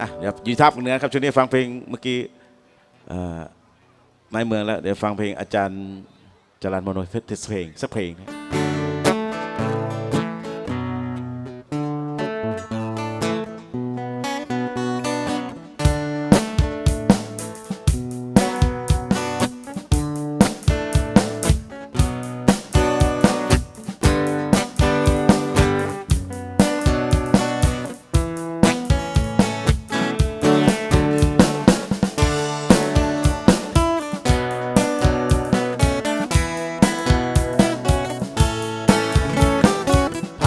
อะเดี๋ยวยืนทับเหนือครับช่วงนี้ฟังเพลงเมื่อกี้เอ่อในเมืองแล้ว เดี๋ยวฟังเพลงอาจารย์จรันมโนเฟสเพลงสักเพลงนะ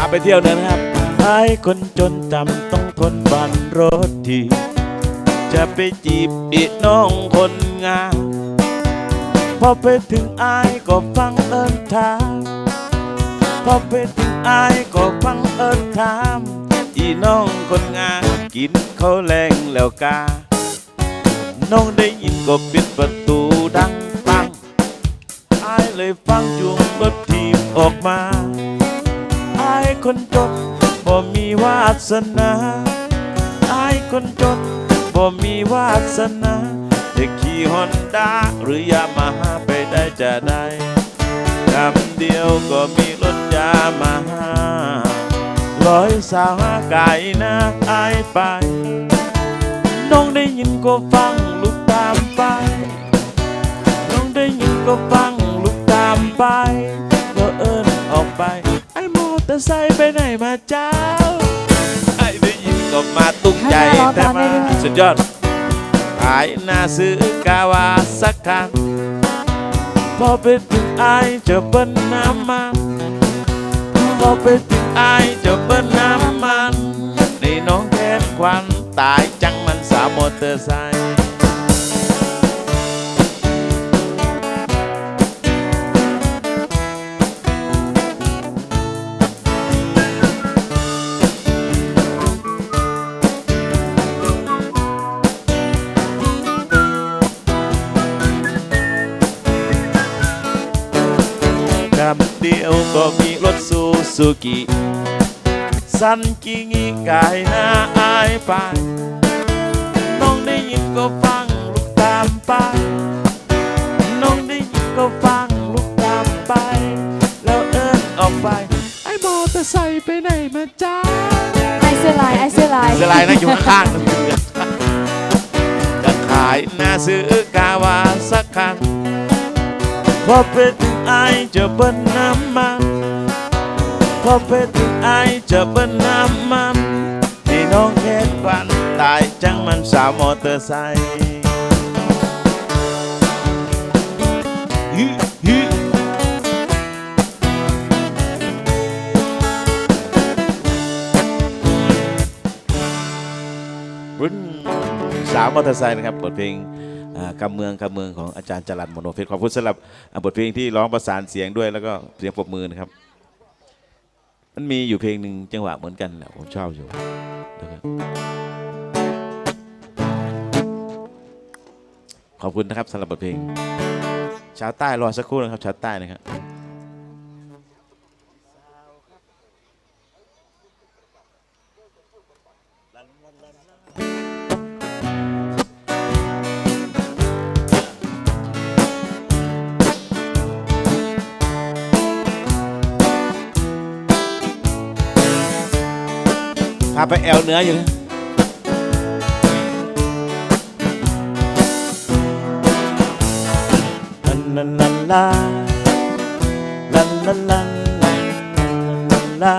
ไปเที่ยวเนินนะครับไอ้คนจนจำต้องทนบันรถทีจะไปจีบอีน้องคนงามพอไปถึงอายก็ฟังเอิญถามพอไปถึงอายก็ฟังเอิญถามอีน้องคนงามกินข้าวแรงแล้วกา น้องได้ยินก็ปิดประตูดังปังอายเลยฟังจุงรถทีบออกมา คนจนบ่มีวาสนาอายคนจนบ่มีวาสนาจะขี่ฮอนด้าหรือยามาฮาไปได้จะได้คำเดียวก็มีรถยามาฮาร้อยสาวหาไก่นะอายไป น้องได้ยินก็ฟังลุกตามไป น้องได้ยินก็ฟังลุกตามไปก็เอินออกไป ไอ้มอเตอร์ไซค์ไปไหนมาเจ้าไอ้ได้ยินก็มาตุ้งใจให้แม่รอแต่ตามได้มาด้วยสุดยอดขายหน้าซื้อกาวาสักคันพอไปถึงไอ้จะเบิ้ลน้ำมันพอไปถึงไอ้จะเบิ้ลน้ำมันในน้องแทนควันตายจังมันสาวมอเตอร์ไซค์ค ซูซูกิสันกิงิกายหน้าอายไป น้องได้ยินก็ฟังลูกตามไป น้องได้ยินก็ฟังลูกตามไป แล้วเอิ้นออกไป ไอ้มอเตอร์ไซค์ไปไหนมาจ้าไอเสื้อลายไอเสื้อลายเสื้อลายนั่งอยู่ข้างๆนั่นคือจะขายหน้าซื้อกาวาสักคันพอไปถึงไอายจะเบิ้ลน้ำมันพอไปถึงไอายจะเบิ้ลน้ำมัน ที่น้องแค่วันตายจังมันสาวมอเตอร์ไซค์ฮึฮึรุ่นสาวมอเตอร์ไซค์นะครับบทเพลงอ่ากำเมืองกำเมืองของอาจารย์จรันมโนเพชรขอบคุณสำหรับบทเพลงที่ร้องประสานเสียงด้วยแล้วก็เสียงปรบมือนะครับ มันมีอยู่เพลงหนึ่งจังหวะเหมือนกันแหละผมชอบอยู่ขอบคุณนะครับสำหรับบทเพลง ชาวใต้รอสักครู่นะครับ ชาวใต้นะครับาไปแอลเนืออยู่นะลาลาลาลาลาลาลา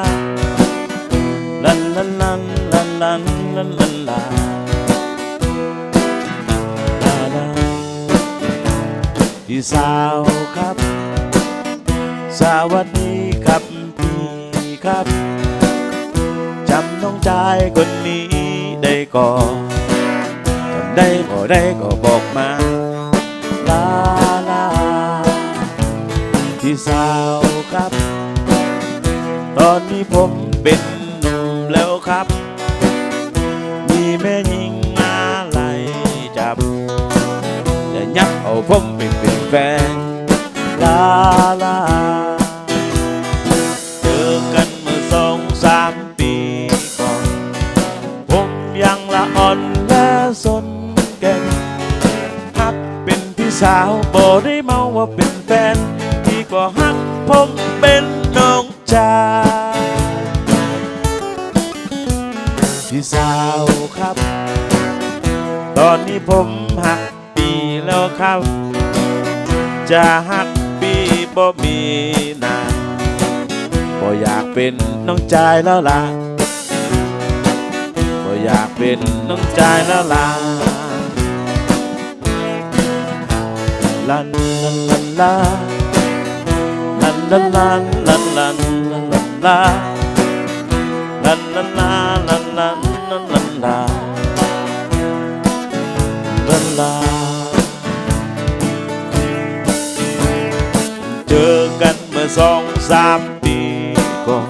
ลาลาลาลาลาลาลาลาพี่สาวครับ สวัสดีครับพี่ครับ จำน้องชายคนนี้ได้ก่อนจำได้บ่ได้ก็บอกมาลาลาพี่สาวครับ ตอนนี้ผมเป็นหนุ่มแล้วครับ มีแม่หญิงมาไล่จับ จะยับเอาผม มเป็นน้องชายพี่สาวครับ ตอนนี้ผมหักปีแล้วครับ จะหักปีบ่มีนาบ่อยากเป็นน้องชายแล้วล่ะบ่อยากเป็นน้องชายแล้วล่ะลันลันลันลา ลันลันลันลันลันลันลันลาลันลันลาลันลันลันลันลาลาเจอกันเมื่อสองสามปีก่อน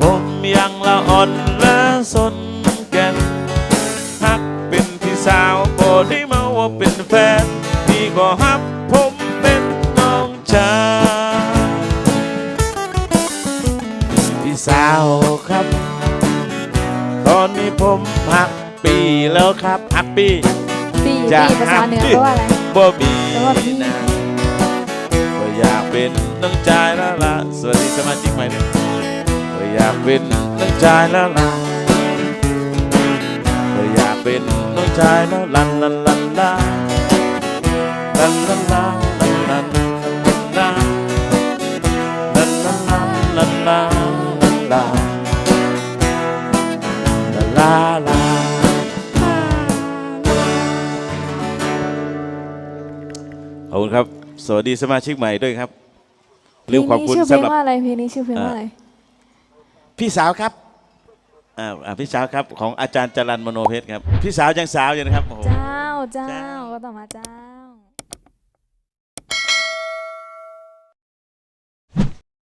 ผมยังละอ่อนละสนกันฮักเป็นพี่สาวก็ได้มาว่าเป็นแฟนพี่ก็ฮับ ปีแล้วครับหักปีปีจะปีภาษาเหนือหักแปลว่าอะไร บ่มีแปลว่าพี่นะก็อยากเป็นน้องชายแล้วล่ะสวัสดีสมาชิกใหม่ด้วยก็อยากเป็นน้องชายแล้วล่ะก็อยากเป็นน้องชายแล้วลันลันลันลาลันลันลาลันลันลันลาลันลันลาลันลาลันลาลาลา ขอบคุณครับ สวัสดีสมาชิกใหม่ด้วยครับเพลลืมงขอบนี้คุณชื่อเพลสำงหรับ ว่าอะไรเพลงนี้ชื่อเพลงว่าอ่าอะไร พี่สาวครับอ่าอ่าพี่สาวครับของอาจารย์จรันมโนเพชรครับ พี่สาวยังสาวอยู่นะครับโอ้โห เจ้าเจ้าเจ้า ก็ต่อมาเจ้า